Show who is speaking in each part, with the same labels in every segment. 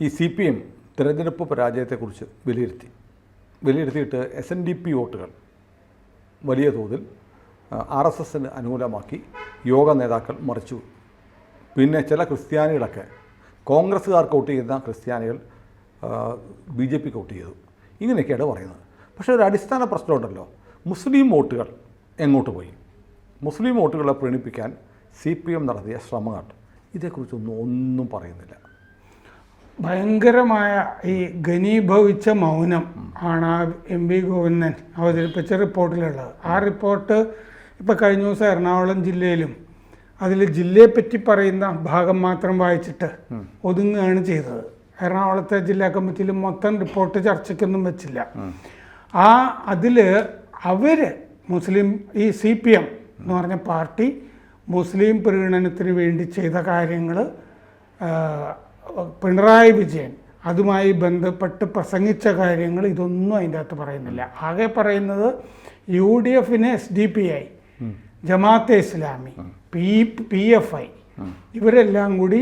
Speaker 1: ഈ C P M തിരഞ്ഞെടുപ്പ് പരാജയത്തെക്കുറിച്ച് വിലയിരുത്തി. വിലയിരുത്തിയിട്ട് എസ് എൻ ഡി പി വോട്ടുകൾ വലിയ തോതിൽ ആർ എസ് എസിന് അനുകൂലമാക്കി യോഗ നേതാക്കൾ മറിച്ചു. പിന്നെ ചില ക്രിസ്ത്യാനികളൊക്കെ കോൺഗ്രസ്സുകാർക്ക് വോട്ട് ചെയ്യുന്ന ക്രിസ്ത്യാനികൾ ബി ജെ പിക്ക് വോട്ട് ചെയ്തു. ഇങ്ങനെയൊക്കെയാണ് പറയുന്നത്. പക്ഷേ ഒരു അടിസ്ഥാന പ്രശ്നമുണ്ടല്ലോ. മുസ്ലിം വോട്ടുകൾ എങ്ങോട്ട് പോയി? മുസ്ലിം വോട്ടുകളെ പ്രീണിപ്പിക്കാൻ സി പി എം നടത്തിയ ശ്രമങ്ങൾ. ഇതേക്കുറിച്ചൊന്നും ഒന്നും പറയുന്നില്ല.
Speaker 2: ഭയങ്കരമായ ഈ ഘനീഭവിച്ച മൗനം ആണ് ആ എം വി ഗോവിന്ദൻ അവതരിപ്പിച്ച റിപ്പോർട്ടിലുള്ളത്. ആ റിപ്പോർട്ട് ഇപ്പോൾ കഴിഞ്ഞ ദിവസം എറണാകുളം ജില്ലയിലും അതിൽ ജില്ലയെപ്പറ്റി പറയുന്ന ഭാഗം മാത്രം വായിച്ചിട്ട് ഒതുങ്ങുകയാണ് ചെയ്തത്. എറണാകുളത്തെ ജില്ലാ കമ്മിറ്റിയിൽ മൊത്തം റിപ്പോർട്ട് ചർച്ചയ്ക്കൊന്നും വെച്ചില്ല. ആ അതിൽ അവർ മുസ്ലിം ഈ സി പി എം എന്ന് പറഞ്ഞ പാർട്ടി മുസ്ലിം പ്രീണനത്തിന് വേണ്ടി ചെയ്ത കാര്യങ്ങൾ പിണറായി വിജയൻ അതുമായി ബന്ധപ്പെട്ട് പ്രസംഗിച്ച കാര്യങ്ങൾ ഇതൊന്നും അതിന്റെ അകത്ത് പറയുന്നില്ല. ആകെ പറയുന്നത് യു ഡി എഫിന് S D P I Jamaat-e Islami P P F I ഇവരെല്ലാം കൂടി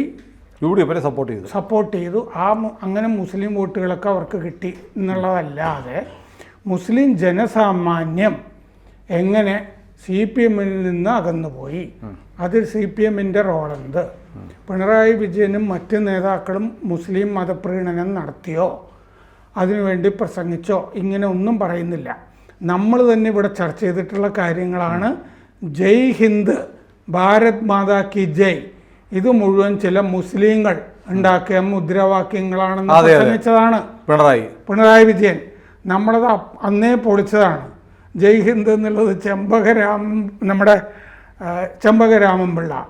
Speaker 1: യു ഡി എഫിനെ സപ്പോർട്ട് ചെയ്തു.
Speaker 2: സപ്പോർട്ട് ചെയ്തു. ആ അങ്ങനെ മുസ്ലിം വോട്ടുകളൊക്കെ അവർക്ക് കിട്ടി എന്നുള്ളതല്ലാതെ മുസ്ലിം ജനസാമാന്യം എങ്ങനെ സി പി എമ്മിൽ നിന്ന് അകന്നുപോയി? അതിൽ സി പി എമ്മിന്റെ റോളെന്ത് പിണറായി വിജയനും മറ്റ് നേതാക്കളും മുസ്ലിം മതപ്രീണനം നടത്തിയോ? അതിനുവേണ്ടി പ്രസംഗിച്ചോ? ഇങ്ങനെ ഒന്നും പറയുന്നില്ല. നമ്മൾ തന്നെ ഇവിടെ ചർച്ച ചെയ്തിട്ടുള്ള കാര്യങ്ങളാണ്. ജയ് ഹിന്ദ് ഭാരത് മാതാ കി ജയ്. ഇത് മുഴുവൻ ചില മുസ്ലിങ്ങൾ ഉണ്ടാക്കിയ മുദ്രാവാക്യങ്ങളാണെന്ന്. പ്രസംഗിച്ചതാണ്.
Speaker 1: പിണറായി.
Speaker 2: പിണറായി വിജയൻ. നമ്മളത് അന്നേ പൊളിച്ചതാണ്. ജയ് ഹിന്ദ് എന്നുള്ളത് ചെമ്പകരാമൻ നമ്മുടെ ചെമ്പകരാമൻ പിള്ള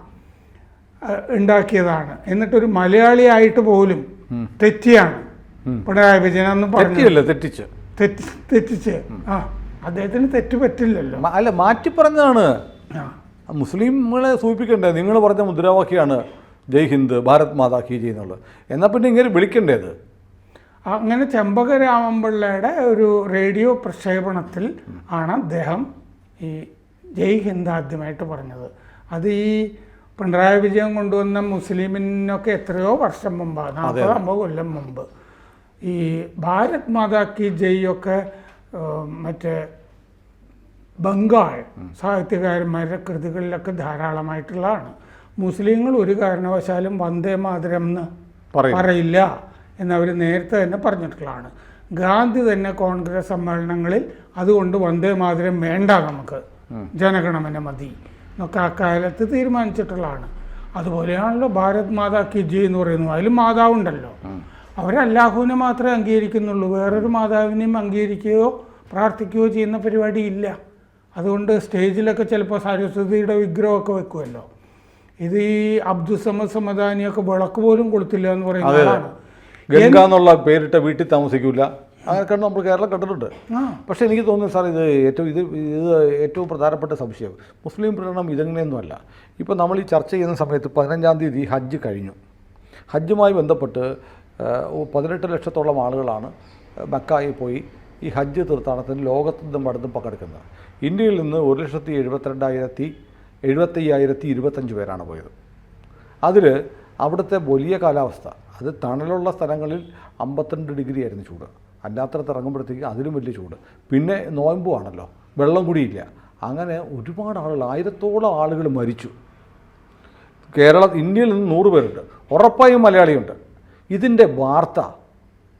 Speaker 2: ഉണ്ടാക്കിയതാണ്. എന്നിട്ടൊരു മലയാളിയായിട്ട് പോലും തെറ്റിയാണ്. പിണറായി വിജയൻ എന്ന് പറഞ്ഞു
Speaker 1: തെറ്റിച്ച്.
Speaker 2: തെറ്റി തെറ്റിച്ച്. ആ അദ്ദേഹത്തിന് തെറ്റ് പറ്റില്ലല്ലോ.
Speaker 1: അല്ല മാറ്റി പറഞ്ഞതാണ്. മുസ്ലിങ്ങളെ സൂചിപ്പിക്കണ്ടേ? നിങ്ങൾ പറഞ്ഞ മുദ്രാവാക്യാണ് ജയ് ഹിന്ദ് ഭാരത് മാതാ കി ജയ് എന്നുള്ളത്. എന്നാൽ പിന്നെ ഇങ്ങനെ വിളിക്കണ്ടേത്
Speaker 2: അങ്ങനെ ചെമ്പകരാമൻപിള്ളയുടെ ഒരു റേഡിയോ പ്രക്ഷേപണത്തിൽ ആണ് അദ്ദേഹം ഈ ജയ് ഹിന്ദ് ആദ്യമായിട്ട് പറഞ്ഞത്. അത് ഈ പിണറായി വിജയം കൊണ്ടുവന്ന മുസ്ലിമിനൊക്കെ എത്രയോ വർഷം മുമ്പാണ് നാൽപ്പത് അമ്പത് കൊല്ലം മുമ്പ് ഈ ഭാരത് മാതാ കി ജയ് ഒക്കെ മറ്റേ ബംഗാൾ സാഹിത്യകാരന്മാരുടെ കൃതികളിലൊക്കെ ധാരാളമായിട്ടുള്ളതാണ്. മുസ്ലിങ്ങൾ ഒരു കാരണവശാലും വന്ദേ മാതരം എന്ന് പറയില്ല. എന്നവർ നേരത്തെ തന്നെ പറഞ്ഞിട്ടുള്ളതാണ്. ഗാന്ധി തന്നെ കോൺഗ്രസ് സമ്മേളനങ്ങളിൽ അതുകൊണ്ട് വന്ദേ മാതരം വേണ്ട നമുക്ക്. ജനഗണമന മതി. എന്നൊക്കെ അക്കാലത്ത് തീരുമാനിച്ചിട്ടുള്ളതാണ്. അതുപോലെയാണല്ലോ ഭാരത് മാതാ കി ജയ് എന്ന് പറയുന്നത്. അതിലും മാതാവുണ്ടല്ലോ. അവരല്ലാഹുവിനെ മാത്രമേ അംഗീകരിക്കുന്നുള്ളൂ. വേറൊരു മാതാവിനെയും അംഗീകരിക്കുകയോ പ്രാർത്ഥിക്കുകയോ ചെയ്യുന്ന പരിപാടി ഇല്ല. അതുകൊണ്ട് സ്റ്റേജിലൊക്കെ ചിലപ്പോൾ സരസ്വതിയുടെ വിഗ്രഹമൊക്കെ വെക്കുമല്ലോ. ഇത് ഈ അബ്ദുസമദ് സമദാനിയൊക്കെ വിളക്ക് പോലും കൊടുത്തില്ല എന്ന് പറയുന്നത് ആളാണ്.
Speaker 1: ഗംഗ എന്നുള്ള പേരിട്ട വീട്ടിൽ താമസിക്കില്ല കണ്ട് നമ്മൾ കേരളം കണ്ടിട്ടുണ്ട്. പക്ഷേ എനിക്ക് തോന്നുന്നു സാർ ഇത് ഏറ്റവും ഇത് ഇത് ഏറ്റവും പ്രധാനപ്പെട്ട സംശയം. മുസ്ലിം പ്രകടനം ഇതെങ്ങനെയൊന്നുമല്ല ഇപ്പോൾ നമ്മൾ ഈ ചർച്ച ചെയ്യുന്ന സമയത്ത് പതിനഞ്ചാം തീയതി ഹജ്ജ് കഴിഞ്ഞു. ഹജ്ജുമായി ബന്ധപ്പെട്ട് പതിനെട്ട് ലക്ഷത്തോളം ആളുകളാണ് മക്കായി പോയി ഈ ഹജ്ജ് തീർത്ഥാടനത്തിന് ലോകത്തെമ്പാടത്തും പങ്കെടുക്കുന്നത്. ഇന്ത്യയിൽ നിന്ന് ഒരു ലക്ഷത്തി എഴുപത്തിരണ്ടായിരത്തി എഴുപത്തയ്യായിരത്തി ഇരുപത്തഞ്ച് പേരാണ് പോയത്. അതിൽ അവിടുത്തെ വലിയ കാലാവസ്ഥ അത് തണലുള്ള സ്ഥലങ്ങളിൽ അമ്പത്തിരണ്ട് ഡിഗ്രി ആയിരുന്നു ചൂട്. അല്ലാത്തടത്ത് ഇറങ്ങുമ്പോഴത്തേക്ക് അതിലും വലിയ ചൂട്. പിന്നെ നോയമ്പുമാണല്ലോ വെള്ളം കൂടിയില്ല. അങ്ങനെ ഒരുപാട് ആളുകൾ ആയിരത്തോളം ആളുകൾ മരിച്ചു. കേരള ഇന്ത്യയിൽ നിന്ന് നൂറ് പേരുണ്ട്. ഉറപ്പായും മലയാളിയുണ്ട്. ഇതിന്റെ വാർത്ത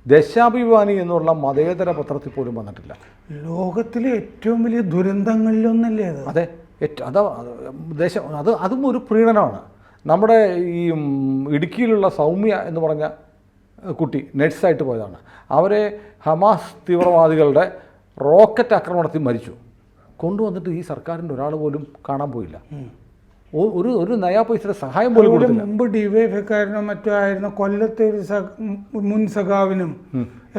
Speaker 1: ദശാഭിമാനി എന്നുള്ള മതേതര പത്രത്തിൽ പോലും വന്നിട്ടില്ല.
Speaker 2: ലോകത്തിലെ ഏറ്റവും വലിയ ദുരന്തങ്ങളിലൊന്നല്ലേ അത്?
Speaker 1: അതാ അത് ദേശം അത് അതും ഒരു പ്രീണനമാണ്. നമ്മുടെ ഈ ഇടുക്കിയിലുള്ള സൗമ്യ എന്ന് പറഞ്ഞ കുട്ടി നഴ്സായിട്ട് പോയതാണ്. അവരെ ഹമാസ് തീവ്രവാദികളുടെ റോക്കറ്റ് ആക്രമണത്തിൽ മരിച്ചു. കൊണ്ടുവന്നിട്ട് ഈ സർക്കാരിന്റെ ഒരാൾ പോലും കാണാൻ പോയില്ല. ഒരു ഒരു നയാ പൈസയുടെ സഹായം പോലും
Speaker 2: മുമ്പ് ഡിവൈഎഫ്ഐക്കാരനോ മറ്റോ ആയിരുന്ന കൊല്ലത്തെ ഒരു മുൻ സഖാവിനും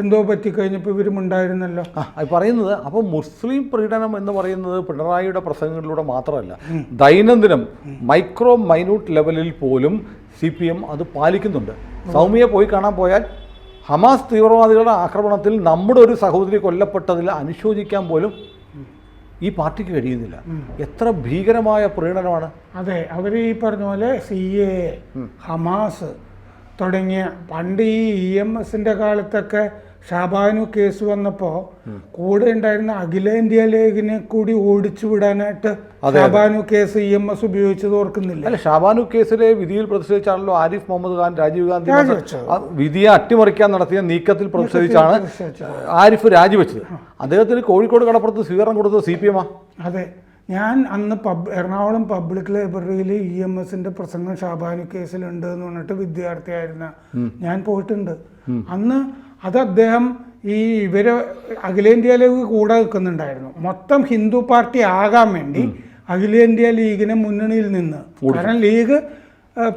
Speaker 2: എന്തോ പറ്റിക്കഴിഞ്ഞപ്പോൾ ഇവരും ഉണ്ടായിരുന്നല്ലോ.
Speaker 1: അത് പറയുന്നത് അപ്പോൾ മുസ്ലിം പ്രീഡനം എന്ന് പറയുന്നത് പിണറായിയുടെ പ്രസംഗങ്ങളിലൂടെ മാത്രമല്ല ദൈനംദിനം മൈക്രോ മൈന്യൂട്ട് ലെവലിൽ പോലും സി പി എം അത് പാലിക്കുന്നുണ്ട്. സൗമ്യയെ പോയി കാണാൻ പോയാൽ ഹമാസ് തീവ്രവാദികളുടെ ആക്രമണത്തിൽ നമ്മുടെ ഒരു സഹോദരി കൊല്ലപ്പെട്ടതിൽ അനുശോചിക്കാൻ പോലും ഈ പാർട്ടിക്ക് കഴിയുന്നില്ല. എത്ര ഭീകരമായ പ്രീണനമാണ്.
Speaker 2: അതെ അവർ ഈ പറഞ്ഞ പോലെ സി എ ഹമാസ് തുടങ്ങിയ പണ്ട് ഈ ഇ എം എസിന്റെ കാലത്തൊക്കെ ഷാബാനു കേസ് വന്നപ്പോൾ കൂടെ ഉണ്ടായിരുന്ന അഖിലേന്ത്യാ ലീഗിനെ കൂടി ഓടിച്ചു വിടാനായിട്ട് Shah Bano case E M S ഉപയോഗിച്ചത് ഓർക്കുന്നില്ല?
Speaker 1: അല്ല ഷാബാനു കേസിലെ വിധിയിൽ പ്രതിഷേധിച്ചാണല്ലോ ആരിഫ് മുഹമ്മദ് ഖാൻ രാജീവ് ഗാന്ധി വിധിയെ അട്ടിമറിക്കാൻ നടത്തിയ നീക്കത്തിൽ പ്രതിഷേധിച്ചാണ് ആരിഫ് രാജിവെച്ചത് അദ്ദേഹത്തിന് കോഴിക്കോട് കടപ്പുറത്ത് സ്വീകരണം കൊടുത്തത് സി പി എമ്മാ
Speaker 2: അതെ. ഞാൻ അന്ന് പബ് എറണാകുളം പബ്ലിക് ലൈബ്രറിയിൽ ഇ എം എസിന്റെ പ്രസംഗം ഷാബാനു കേസിലുണ്ട് എന്ന് പറഞ്ഞിട്ട് വിദ്യാർത്ഥിയായിരുന്ന ഞാൻ പോയിട്ടുണ്ട്. അന്ന് അത് അദ്ദേഹം ഈ ഇവർ അഖിലേന്ത്യാ ലീഗ് കൂടെ നിൽക്കുന്നുണ്ടായിരുന്നു. മൊത്തം ഹിന്ദു പാർട്ടി ആകാൻ വേണ്ടി അഖിലേന്ത്യാ ലീഗിനെ മുന്നണിയിൽ നിന്ന് കാരണം ലീഗ്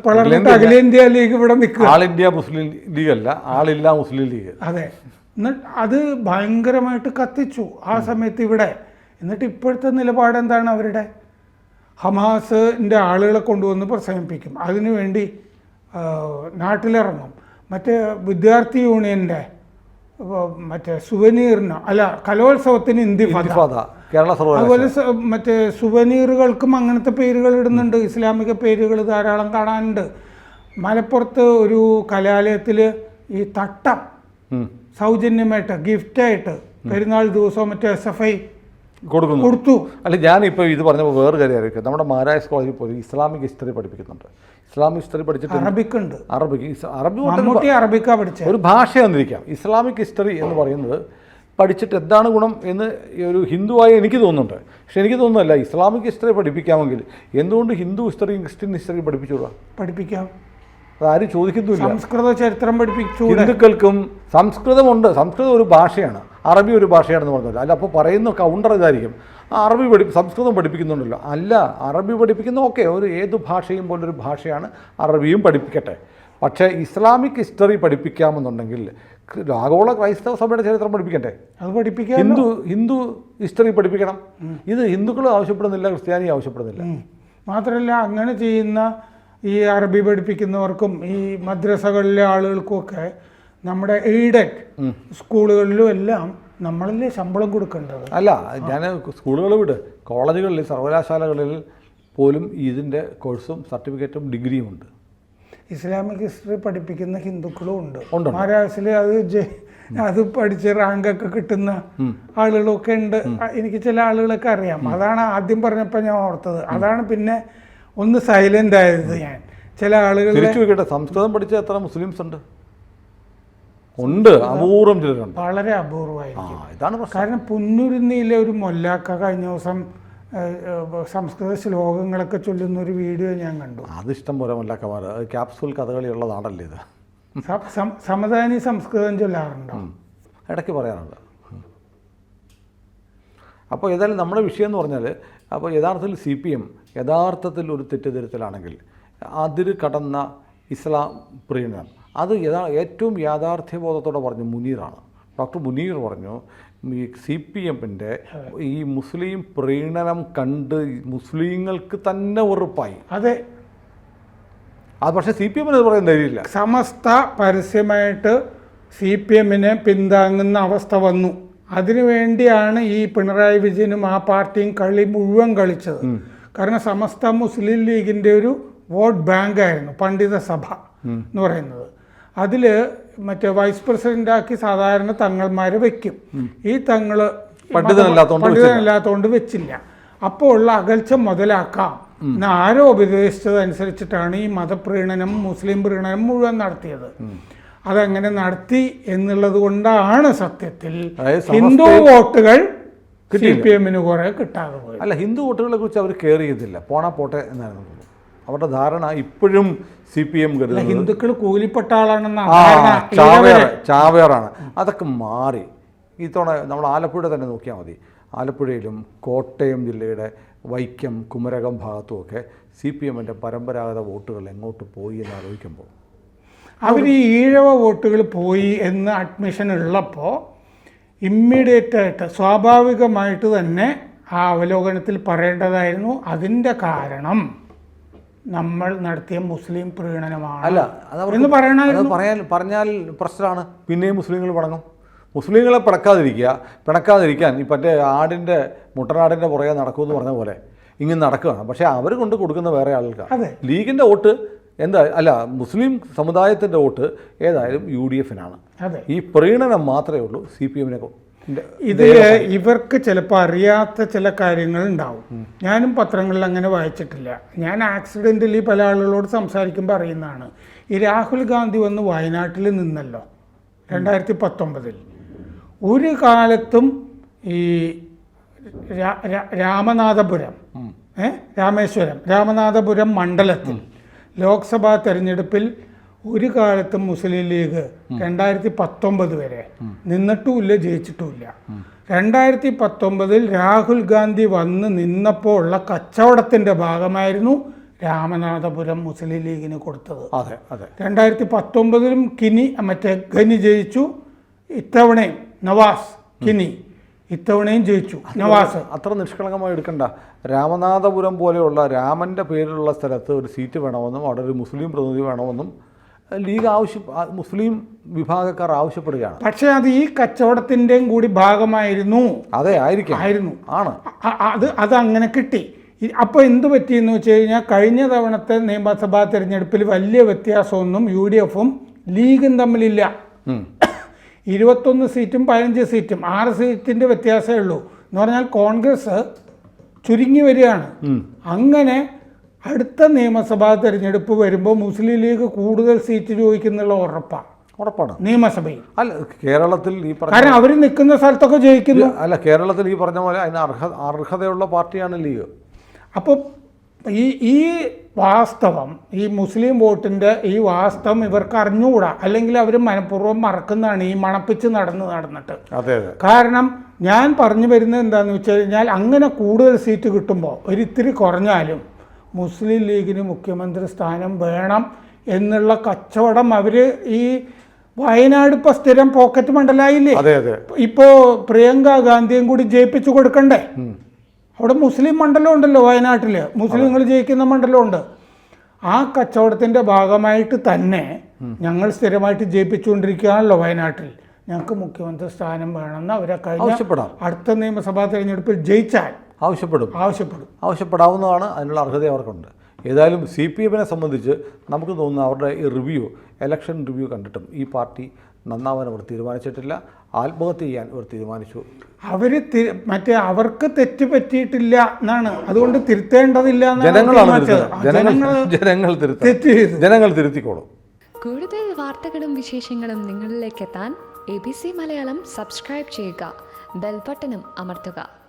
Speaker 2: പിളർന്നിട്ട് അഖിലേന്ത്യാ ലീഗ് ഇവിടെ നിൽക്കുക.
Speaker 1: ആൾ ഇന്ത്യ മുസ്ലിം ലീഗ് അല്ല ആളില്ല മുസ്ലിം ലീഗ്.
Speaker 2: അതെ. എന്നിട്ട് അത് ഭയങ്കരമായിട്ട് കത്തിച്ചു ആ സമയത്ത് ഇവിടെ. എന്നിട്ട് ഇപ്പോഴത്തെ നിലപാട് എന്താണ് അവരുടെ? ഹമാസിന്റെ ആളുകളെ കൊണ്ടുവന്ന് പ്രസംഗിപ്പിക്കും. അതിനുവേണ്ടി നാട്ടിലിറങ്ങും. മറ്റേ വിദ്യാർത്ഥി യൂണിയന്റെ മറ്റേ സുവനീറിന് അല്ല കലോത്സവത്തിന് ഇന്തിഫാദ.
Speaker 1: ഇന്തിഫാദ കേരള
Speaker 2: അതുപോലെ മറ്റേ സുവനീറുകൾക്കും അങ്ങനത്തെ പേരുകൾ ഇടുന്നുണ്ട് ഇസ്ലാമിക പേരുകൾ ധാരാളം കാണാനുണ്ട്. മലപ്പുറത്ത് ഒരു കലാലയത്തിൽ ഈ തട്ടം സൗജന്യമായിട്ട് ഗിഫ്റ്റായിട്ട് പെരുന്നാൾ ദിവസവും മറ്റേ എസ് എഫ് ഐ
Speaker 1: കൊടുക്കുന്നു.
Speaker 2: കൊടുത്തു.
Speaker 1: അല്ല ഞാനിപ്പോൾ ഇത് പറഞ്ഞപ്പോൾ വേറെ കാര്യം അറിയിക്കുക നമ്മുടെ മഹാരാജ് കോളേജിൽ പോയി ഇസ്ലാമിക് ഹിസ്റ്ററി പഠിപ്പിക്കുന്നുണ്ട്. ഇസ്ലാമിക് ഹിസ്റ്ററി പഠിച്ചിട്ട് അറബിക് ഇസ് അറബി കൊണ്ട്
Speaker 2: മമ്മൂട്ടി അറബിക്കാ പഠിച്ചത്
Speaker 1: ഒരു ഭാഷ എന്നിരിക്കാം ഇസ്ലാമിക് ഹിസ്റ്ററി എന്ന് പറയുന്നത് പഠിച്ചിട്ട് എന്താണ് ഗുണം എന്ന് ഒരു ഹിന്ദുവായി എനിക്ക് തോന്നുന്നുണ്ട്. പക്ഷെ എനിക്ക് തോന്നുന്നില്ല ഇസ്ലാമിക് ഹിസ്റ്ററി പഠിപ്പിക്കാമെങ്കിൽ എന്തുകൊണ്ട് ഹിന്ദു ഹിസ്റ്ററിയും ക്രിസ്ത്യൻ ഹിസ്റ്ററി പഠിപ്പിച്ചുകൂടാ?
Speaker 2: പഠിപ്പിക്കാം.
Speaker 1: അതാരും ആരും ചോദിക്കുന്നുമില്ല
Speaker 2: സംസ്കൃത ചരിത്രം പഠിപ്പിച്ചു
Speaker 1: ഹിന്ദുക്കൾക്കും സംസ്കൃതമുണ്ട്. സംസ്കൃതം ഒരു ഭാഷയാണ്. അറബി ഒരു ഭാഷയാണെന്ന് പറഞ്ഞല്ലോ അല്ല അപ്പോൾ പറയുന്ന കൗണ്ടർ ഇതായിരിക്കും. അറബി പഠി സംസ്കൃതം പഠിപ്പിക്കുന്നുണ്ടല്ലോ. അല്ല അറബി പഠിപ്പിക്കുന്ന ഓക്കെ ഒരു ഏത് ഭാഷയും പോലൊരു ഭാഷയാണ് അറബിയും പഠിപ്പിക്കട്ടെ. പക്ഷേ ഇസ്ലാമിക് ഹിസ്റ്ററി പഠിപ്പിക്കാമെന്നുണ്ടെങ്കിൽ ആഗോള ക്രൈസ്തവ സഭയുടെ ചരിത്രം പഠിപ്പിക്കട്ടെ
Speaker 2: അത് പഠിപ്പിക്കാം
Speaker 1: ഹിന്ദു ഹിന്ദു ഹിസ്റ്ററി പഠിപ്പിക്കണം. ഇത് ഹിന്ദുക്കൾ ആവശ്യപ്പെടുന്നില്ല ക്രിസ്ത്യാനി ആവശ്യപ്പെടുന്നില്ല.
Speaker 2: മാത്രമല്ല അങ്ങനെ ചെയ്യുന്ന ഈ അറബി പഠിപ്പിക്കുന്നവർക്കും ഈ മദ്രസകളിലെ ആളുകൾക്കുമൊക്കെ നമ്മുടെ എയ്ഡഡ് സ്കൂളുകളിലും എല്ലാം നമ്മളല്ലേ ശമ്പളം കൊടുക്കേണ്ടത്?
Speaker 1: അല്ല ഞാൻ സ്കൂളുകൾ വിട്. കോളേജുകളിൽ സർവകലാശാലകളിൽ പോലും ഇതിന്റെ കോഴ്സും സർട്ടിഫിക്കറ്റും ഡിഗ്രിയും ഉണ്ട്.
Speaker 2: ഇസ്ലാമിക് ഹിസ്റ്ററി പഠിപ്പിക്കുന്ന ഹിന്ദുക്കളും ഉണ്ട്. മഹാരാഷ്ട്രയിൽ അത് അത് പഠിച്ച് റാങ്കൊക്കെ കിട്ടുന്ന ആളുകളൊക്കെ ഉണ്ട്. എനിക്ക് ചില ആളുകളൊക്കെ അറിയാം. അതാണ് ആദ്യം പറഞ്ഞപ്പോൾ ഞാൻ ഓർത്തത്. അതാണ് പിന്നെ ഒന്ന് സൈലന്റ് ആയത് ഞാൻ. ചില ആളുകൾ
Speaker 1: സംസ്കൃതം പഠിച്ച എത്ര മുസ്ലിംസ് ഉണ്ട്? ഉണ്ട് അപൂർവം ചിലരുണ്ട്.
Speaker 2: വളരെ അപൂർവമായിരിക്കും.
Speaker 1: ഇതാണ്
Speaker 2: കാരണം പുന്നുരുന്നിയിലെ ഒരു മൊല്ലാക്ക കഴിഞ്ഞ ദിവസം സംസ്കൃത ശ്ലോകങ്ങളൊക്കെ ചൊല്ലുന്ന ഒരു വീഡിയോ ഞാൻ കണ്ടു.
Speaker 1: അത് ഇഷ്ടം പോലെ മൊല്ലാക്കമാർ ക്യാപ്സൂൾ കഥകളി ഉള്ള നാടല്ലേ ഇത്
Speaker 2: സമതാനി സംസ്കൃതം ചൊല്ലാറുണ്ടോ.
Speaker 1: ഇടയ്ക്ക് പറയാറുണ്ട്. അപ്പോൾ ഏതായാലും നമ്മുടെ വിഷയം എന്ന് പറഞ്ഞാൽ അപ്പോൾ യഥാർത്ഥത്തിൽ സി പി എം യഥാർത്ഥത്തിൽ ഒരു തെറ്റിദ്ധരുത്തലാണെങ്കിൽ അതിര് കടന്ന ഇസ്ലാം പ്രീണനം അത് യഥാ ഏറ്റവും യാഥാർത്ഥ്യബോധത്തോടെ പറഞ്ഞു മുനീറാണ്. ഡോക്ടർ മുനീർ പറഞ്ഞു ഈ സി പി എമ്മിന്റെ ഈ മുസ്ലിം പ്രീണനം കണ്ട് മുസ്ലിങ്ങൾക്ക് തന്നെ ഉറപ്പായി.
Speaker 2: അതെ.
Speaker 1: അത് പക്ഷേ സി പി എമ്മിന് പറയാൻ ധൈര്യമില്ല.
Speaker 2: സമസ്ത പരസ്യമായിട്ട് സി പി എമ്മിനെ പിന്താങ്ങുന്ന അവസ്ഥ വന്നു. അതിനുവേണ്ടിയാണ് ഈ പിണറായി വിജയനും ആ പാർട്ടിയും കളി മുഴുവൻ കളിച്ചത്. കാരണം സമസ്ത മുസ്ലിം ലീഗിന്റെ ഒരു വോട്ട് ബാങ്ക് ആയിരുന്നു പണ്ഡിത സഭ എന്ന് പറയുന്നത്. അതിൽ മറ്റേ വൈസ് പ്രസിഡന്റാക്കി സാധാരണ തങ്ങൾമാരെ വെക്കും. ഈ തങ്ങൾ
Speaker 1: പണ്ഡിതനല്ലാത്തോണ്ട്
Speaker 2: പണ്ഡിതനല്ലാത്തതുകൊണ്ട് വെച്ചില്ല. അപ്പോൾ ഉള്ള അകൽച്ച മുതലാക്കാം. എന്ന് ആരോ ഉപദേശിച്ചതനുസരിച്ചിട്ടാണ് ഈ മതപ്രീണനം മുസ്ലിം പ്രീണനം മുഴുവൻ നടത്തിയത്. അതങ്ങനെ നടത്തി എന്നുള്ളത് കൊണ്ടാണ് സത്യത്തിൽ ഹിന്ദു വോട്ടുകൾ സി പി എമ്മിന് കുറെ കിട്ടാതെ പോയത്.
Speaker 1: അല്ല ഹിന്ദു വോട്ടുകളെ കുറിച്ച് അവർ കെയർ ചെയ്തില്ല. പോണാ പോട്ടെ എന്നായിരുന്നു. അവരുടെ ധാരണ ഇപ്പോഴും സി പി എം കരുതുന്നത്
Speaker 2: ഹിന്ദുക്കൾ കൂലിപ്പെട്ട
Speaker 1: ചാവേർ ചാവേറാണ്. അതൊക്കെ മാറി. ഇത്തവണ നമ്മൾ ആലപ്പുഴ തന്നെ നോക്കിയാൽ മതി. ആലപ്പുഴയിലും കോട്ടയം ജില്ലയുടെ വൈക്കം കുമരകം ഭാഗത്തുമൊക്കെ സി പി എമ്മിന്റെ പരമ്പരാഗത വോട്ടുകൾ എങ്ങോട്ട് പോയി എന്ന് ആലോചിക്കുമ്പോൾ.
Speaker 2: അവർ ഈ ഈഴവ വോട്ടുകൾ പോയി എന്ന് അഡ്മിഷൻ ഉള്ളപ്പോൾ ഇമ്മീഡിയറ്റ് ആയിട്ട് സ്വാഭാവികമായിട്ട് തന്നെ ആ അവലോകനത്തിൽ പറയേണ്ടതായിരുന്നു അതിന്റെ കാരണം. നമ്മൾ നടത്തിയ മുസ്ലിം പ്രീണനമാണ്
Speaker 1: അല്ല അത്
Speaker 2: എന്ന് പറയണമായിരുന്നു.
Speaker 1: പറയാൻ പറഞ്ഞാൽ പ്രശ്നമാണ്. പിന്നെയും മുസ്ലിങ്ങൾ പടങ്ങും മുസ്ലിങ്ങളെ പിണക്കാതിരിക്കുക പിണക്കാതിരിക്കാൻ ഈ മറ്റേ ആടിന്റെ മുട്ടനാടിന്റെ പുറകെ നടക്കുമെന്ന് പറഞ്ഞ പോലെ ഇങ്ങനെ നടക്കുകയാണ്. പക്ഷേ അവർ കൊണ്ട് കൊടുക്കുന്ന വേറെ ആൾക്കാർ
Speaker 2: അതെ.
Speaker 1: ലീഗിന്റെ വോട്ട് എന്താ അല്ല മുസ്ലിം സമുദായത്തിന്റെ വോട്ട് ഏതായാലും യു ഡി എഫിനാണ്.
Speaker 2: അതെ.
Speaker 1: ഈ പ്രീണനം മാത്രമേ ഉള്ളൂ സി പി എമ്മിനെ
Speaker 2: ഇതിൽ ഇവർക്ക് ചിലപ്പോൾ അറിയാത്ത ചില കാര്യങ്ങൾ ഉണ്ടാവും. ഞാനും പത്രങ്ങളിൽ അങ്ങനെ വായിച്ചിട്ടില്ല. ഞാൻ ആക്സിഡന്റലി പല ആളുകളോട് സംസാരിക്കുമ്പോൾ അറിയുന്നതാണ്. ഈ രാഹുൽ ഗാന്ധി വന്ന് വയനാട്ടിൽ നിന്നല്ലോ രണ്ടായിരത്തി പത്തൊമ്പതിൽ ഒരു കാലത്തും ഈ രാമനാഥപുരം രാമേശ്വരം രാമനാഥപുരം മണ്ഡലത്തിൽ ലോക്സഭാ തെരഞ്ഞെടുപ്പിൽ ഒരു കാലത്തും മുസ്ലിം ലീഗ് രണ്ടായിരത്തി പത്തൊമ്പത് വരെ നിന്നിട്ടുമില്ല ജയിച്ചിട്ടുമില്ല. രണ്ടായിരത്തി പത്തൊമ്പതിൽ രാഹുൽ ഗാന്ധി വന്ന് നിന്നപ്പോൾ ഉള്ള കച്ചവടത്തിന്റെ ഭാഗമായിരുന്നു രാമനാഥപുരം മുസ്ലിം ലീഗിന് കൊടുത്തത്.
Speaker 1: അതെ അതെ.
Speaker 2: രണ്ടായിരത്തി പത്തൊമ്പതിലും കിനി മറ്റേ ഖനി ജയിച്ചു. ഇത്തവണയും നവാസ് കിനി ഇത്തവണയും ജയിച്ചു. നവാസ്.
Speaker 1: അത്ര നിഷ്കളങ്കമായി എടുക്കണ്ട. രാമനാഥപുരം പോലെയുള്ള രാമന്റെ പേരിലുള്ള സ്ഥലത്ത് ഒരു സീറ്റ് വേണമെന്നും അവിടെ ഒരു മുസ്ലിം പ്രതിനിധി വേണമെന്നും ലീഗ് ആവശ്യ മുസ്ലിം വിഭാഗക്കാർ ആവശ്യപ്പെടുകയാണ്.
Speaker 2: പക്ഷേ അത് ഈ കച്ചവടത്തിന്റെയും കൂടി ഭാഗമായിരുന്നു.
Speaker 1: അതെ ആയിരിക്കും.
Speaker 2: ആയിരുന്നു.
Speaker 1: ആണ്.
Speaker 2: അത് അത് അങ്ങനെ കിട്ടി. അപ്പോൾ എന്ത് പറ്റിയെന്ന് വെച്ച് കഴിഞ്ഞാൽ കഴിഞ്ഞ തവണത്തെ നിയമസഭാ തിരഞ്ഞെടുപ്പിൽ വലിയ വ്യത്യാസമൊന്നും യു ഡി എഫും ലീഗും തമ്മിലില്ല. ഇരുപത്തൊന്ന് സീറ്റും പതിനഞ്ച് സീറ്റും ആറ് സീറ്റിന്റെ വ്യത്യാസമേ ഉള്ളൂ. എന്ന് പറഞ്ഞാൽ കോൺഗ്രസ് ചുരുങ്ങി വരികയാണ്. അങ്ങനെ അടുത്ത നിയമസഭാ തെരഞ്ഞെടുപ്പ് വരുമ്പോൾ മുസ്ലിം ലീഗ് കൂടുതൽ സീറ്റ് ചോദിക്കുന്നുള്ള ഉറപ്പാണ്
Speaker 1: ഉറപ്പാണ്.
Speaker 2: നിയമസഭയിൽ.
Speaker 1: അല്ല കേരളത്തിൽ ഈ പറഞ്ഞ
Speaker 2: കാരണം അവർ നിൽക്കുന്ന സ്ഥലത്തൊക്കെ ജയിക്കുന്നു.
Speaker 1: അല്ല കേരളത്തിൽ ഈ പറഞ്ഞ പോലെ അതിന് അർഹ അർഹതയുള്ള പാർട്ടിയാണ് ലീഗ്.
Speaker 2: അപ്പോൾ ഈ ഈ വാസ്തവം ഈ മുസ്ലിം വോട്ടിന്റെ ഈ വാസ്തവം ഇവർക്ക് അറിഞ്ഞുകൂടാ. അല്ലെങ്കിൽ അവർ മനഃപൂർവം മറക്കുന്നതാണ് ഈ മണപ്പിച്ച് നടന്ന് നടന്നിട്ട്.
Speaker 1: അതെ അതെ.
Speaker 2: കാരണം ഞാൻ പറഞ്ഞു വരുന്നത് എന്താണെന്ന് വെച്ച് കഴിഞ്ഞാൽ അങ്ങനെ കൂടുതൽ സീറ്റ് കിട്ടുമ്പോൾ ഒരിത്തിരി കുറഞ്ഞാലും മുസ്ലിം ലീഗിന് മുഖ്യമന്ത്രി സ്ഥാനം വേണം എന്നുള്ള കച്ചവടം അവർ ഈ വയനാട് ഇപ്പൊ സ്ഥിരം പോക്കറ്റ് മണ്ഡലായില്ലേ?
Speaker 1: അതെ അതെ.
Speaker 2: ഇപ്പോ പ്രിയങ്ക ഗാന്ധിയും കൂടി ജയിപ്പിച്ചു കൊടുക്കണ്ടേ? അവിടെ മുസ്ലിം മണ്ഡലം ഉണ്ടല്ലോ വയനാട്ടിൽ മുസ്ലിങ്ങൾ ജയിക്കുന്ന മണ്ഡലമുണ്ട്. ആ കച്ചവടത്തിന്റെ ഭാഗമായിട്ട് തന്നെ ഞങ്ങൾ സ്ഥിരമായിട്ട് ജയിപ്പിച്ചുകൊണ്ടിരിക്കുകയാണല്ലോ വയനാട്ടിൽ. ഞങ്ങൾക്ക് മുഖ്യമന്ത്രി സ്ഥാനം വേണമെന്ന് അവരെ കഴിഞ്ഞ അടുത്ത നിയമസഭാ തെരഞ്ഞെടുപ്പിൽ ജയിച്ചാൽ
Speaker 1: ആവശ്യപ്പെടും.
Speaker 2: ആവശ്യപ്പെടും.
Speaker 1: ആവശ്യപ്പെടാവുന്നതാണ് അതിനുള്ള അർഹത അവർക്കുണ്ട്. ഏതായാലും സി പി എമ്മിനെ സംബന്ധിച്ച് നമുക്ക് തോന്നുന്ന അവരുടെ ഈ റിവ്യൂ എലക്ഷൻ റിവ്യൂ കണ്ടിട്ടും ഈ പാർട്ടി നന്നാവാൻ അവർ തീരുമാനിച്ചിട്ടില്ല. ആത്മഹത്യ ചെയ്യാൻ അവർ തീരുമാനിച്ചു.
Speaker 2: അവർ മറ്റേ അവർക്ക് തെറ്റ് പറ്റിയിട്ടില്ല എന്നാണ്. അതുകൊണ്ട് തിരുത്തേണ്ടതില്ല
Speaker 1: ജനങ്ങളാണ് ജനങ്ങൾ ജനങ്ങൾ തിരുത്തിക്കോളും.
Speaker 3: കൂടുതൽ വാർത്തകളും വിശേഷങ്ങളും നിങ്ങളിലേക്ക് എത്താൻ A B C Malayalam subscribe ചെയ്യുക. ബെൽബട്ടനും അമർത്തുക.